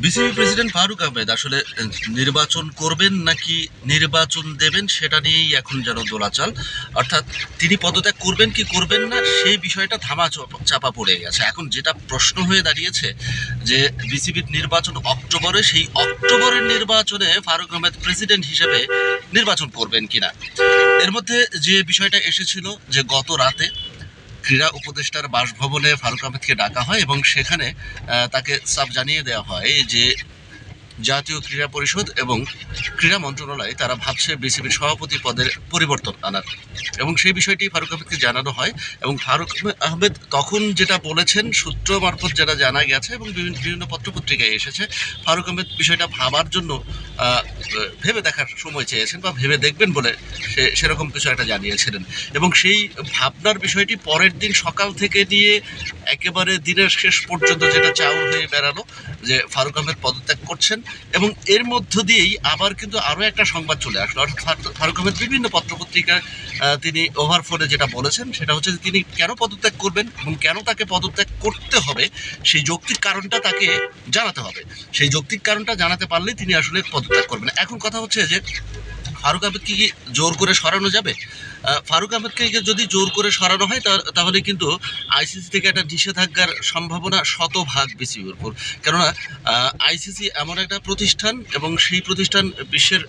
BCB president Faruk Ahmed আসলে নির্বাচন করবেন নাকি নির্বাচন দেবেন সেটা নিয়েই এখন যেন দোলাচাল। অর্থাৎ তিনি পদত্যাগ করবেন কি করবেন না, সেই বিষয়টা থামা চাপা- পড়ে গেছে। এখন যেটা প্রশ্ন হয়ে দাঁড়িয়েছে যে বিসিবির নির্বাচন অক্টোবরে, সেই অক্টোবরের নির্বাচনে ফারুক আহমেদ প্রেসিডেন্ট হিসেবে নির্বাচন করবেন কিনা? এর মধ্যে যে বিষয়টা এসেছিল যে গত রাতে ক্রীড়া উপদেষ্টার বাসভবনে ফারুক আহমেদকে ডাকা হয় এবং সেখানে তাকে সাফ জানিয়ে দেওয়া হয় যে জাতীয় ক্রীড়া পরিষদ এবং ক্রীড়া মন্ত্রণালয় তারা ভাবছে বিসিবির সভাপতি পদের পরিবর্তন আনার। এবং সেই বিষয়টি ফারুক আহমেদকে জানানো হয় এবং ফারুক আহমেদ তখন যেটা বলেছেন, সূত্র মারফত যেটা জানা গেছে এবং বিভিন্ন বিভিন্ন পত্রপত্রিকায় এসেছে, ফারুক আহমেদ বিষয়টা ভাবার জন্য ভেবে দেখার সময় চেয়েছেন বা ভেবে দেখবেন বলে সে, সেরকম কিছু একটা জানিয়েছিলেন। এবং সেই ভাবনার বিষয়টি পরের দিন সকাল থেকে নিয়ে একেবারে দিনের শেষ পর্যন্ত যেটা চাউল হয়ে বেড়ালো, যে ফারুক আহমেদ পদত্যাগ করছেন এবং এর মধ্য দিয়েই আবার কিন্তু আরও একটা সংবাদ চলে আসলো। অর্থাৎ ফারুক- আহমেদ বিভিন্ন পত্রপত্রিকায় তিনি ওভারফোনে যেটা বলেছেন, সেটা হচ্ছে তিনি কেন পদত্যাগ করবেন এবং কেন তাকে পদত্যাগ করতে হবে, সেই যৌক্তিক কারণটা তাকে জানাতে হবে। সেই যৌক্তিক কারণটা জানাতে পারলেই তিনি আসলে পদত্যাগ করবেন। এখন কথা হচ্ছে যে ফারুক আহমেদকে কি জোর করে সরানো যাবে? ফারুক আহমেদকে যদি জোর করে সরানো হয় তাহলে কিন্তু আইসিসি থেকে একটা নিষেধাজ্ঞার সম্ভাবনা শতভাগ বেশি উপর। কেননা আইসিসি এমন একটা প্রতিষ্ঠান এবং সেই প্রতিষ্ঠান বিশ্বের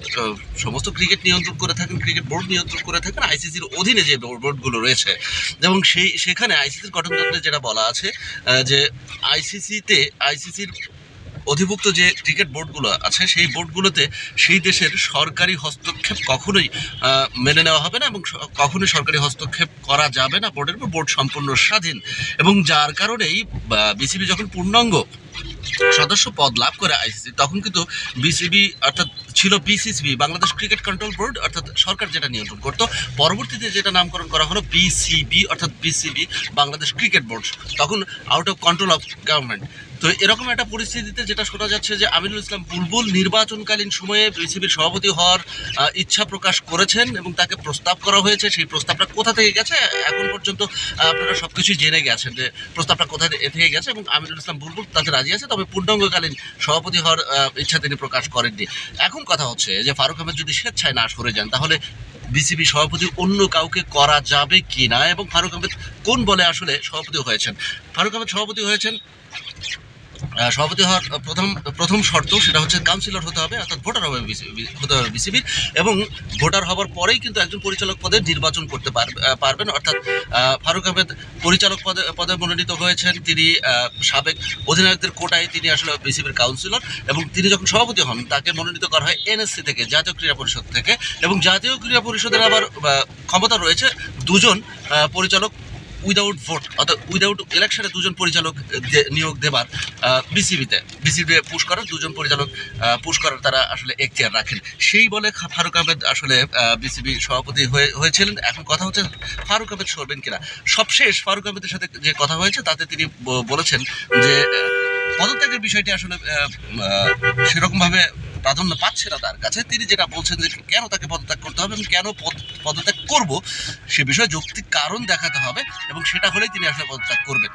সমস্ত ক্রিকেট নিয়ন্ত্রণ করে থাকেন, ক্রিকেট বোর্ড নিয়ন্ত্রণ করে থাকেন, আইসিসির অধীনে যে বোর্ডগুলো রয়েছে। এবং সেই সেখানে আইসিসির গঠনতন্ত্রে যেটা বলা আছে যে আইসিসিতে আইসিসির অধিভুক্ত যে ক্রিকেট বোর্ডগুলো আছে, সেই বোর্ডগুলোতে সেই দেশের সরকারি হস্তক্ষেপ কখনোই মেনে নেওয়া হবে না এবং কখনোই সরকারি হস্তক্ষেপ করা যাবে না বোর্ডের উপর। বোর্ড সম্পূর্ণ স্বাধীন এবং যার কারণেই বিসিবি যখন পূর্ণাঙ্গ সদস্য পদ লাভ করে আইসিসি, তখন কিন্তু বিসিবি অর্থাৎ ছিল BCCB Bangladesh cricket control board অর্থাৎ সরকার যেটা নিয়ন্ত্রণ করতো। পরবর্তীতে যেটা নামকরণ করা হলো বিসিবি, অর্থাৎ বিসিবি, বাংলাদেশ ক্রিকেট বোর্ড তখন out of control of government তো এরকম একটা পরিস্থিতিতে যেটা শোনা যাচ্ছে যে আমিনুল ইসলাম বুলবুল নির্বাচনকালীন সময়ে বিসিবির সভাপতি হওয়ার ইচ্ছা প্রকাশ করেছেন এবং তাকে প্রস্তাব করা হয়েছে। সেই প্রস্তাবটা কোথা থেকে গেছে? এখন পর্যন্ত আপনারা সব কিছুই জেনে গেছেন যে প্রস্তাবটা কোথা থেকে গেছে এবং আমিনুল ইসলাম বুলবুল তাতে রাজি আছে। তবে পূর্ণাঙ্গকালীন সভাপতি হওয়ার ইচ্ছা তিনি প্রকাশ করেননি। এখন কথা হচ্ছে যে ফারুক আহমেদ যদি স্বেচ্ছায় না সরে যান, তাহলে বিসিবি সভাপতি অন্য কাউকে করা যাবে কি না এবং ফারুক আহমেদ কোন বলে আসলে সভাপতি হয়েছেন? ফারুক আহমেদ সভাপতি হয়েছেন সভাপতি হওয়ার প্রথম প্রথম শর্ত সেটা হচ্ছে কাউন্সিলর হতে হবে, অর্থাৎ ভোটার হবে হতে হবে বিসিবির এবং ভোটার হওয়ার পরেই কিন্তু একজন পরিচালক পদে নির্বাচন করতে পারবে- পারবেন। অর্থাৎ ফারুক আহমেদ পরিচালক পদে পদে মনোনীত হয়েছেন। তিনি সাবেক অধিনায়কদের কোটায় তিনি আসলে বিসিবির কাউন্সিলর, এবং তিনি যখন সভাপতি হন, তাকে মনোনীত করা হয় এনএসসি থেকে, জাতীয় ক্রীড়া পরিষদ থেকে। এবং জাতীয় ক্রীড়া পরিষদের আবার ক্ষমতা রয়েছে দুজন পরিচালক উইদাউট ভোট অর্থাৎ উইদাউট ইলেকশনে দুজন পরিচালক নিয়োগ দেবার বিসিবিতে বিসিবি পুশ করার, দুজন পরিচালক পুশ করার তারা আসলে এখতিয়ার রাখেন। সেই বলে ফারুক আহমেদ আসলে বিসিবি সভাপতি হয়ে, হয়েছিলেন। এখন কথা হচ্ছে ফারুক আহমেদ সরবেন কিনা। সবশেষ ফারুক আহমেদের সাথে যে কথা হয়েছে, তাতে তিনি বলেছেন যে পদত্যাগের বিষয়টি আসলে সেরকমভাবে প্রাধান্য পাচ্ছে না তার কাছে। তিনি যেটা বলছেন যে, কেন তাকে পদত্যাগ করতে হবে এবং কেন পদত্যাগ করব, সে বিষয়ে যৌক্তিক কারণ দেখাতে হবে এবং সেটা হলেই তিনি আসলে পদত্যাগ করবেন।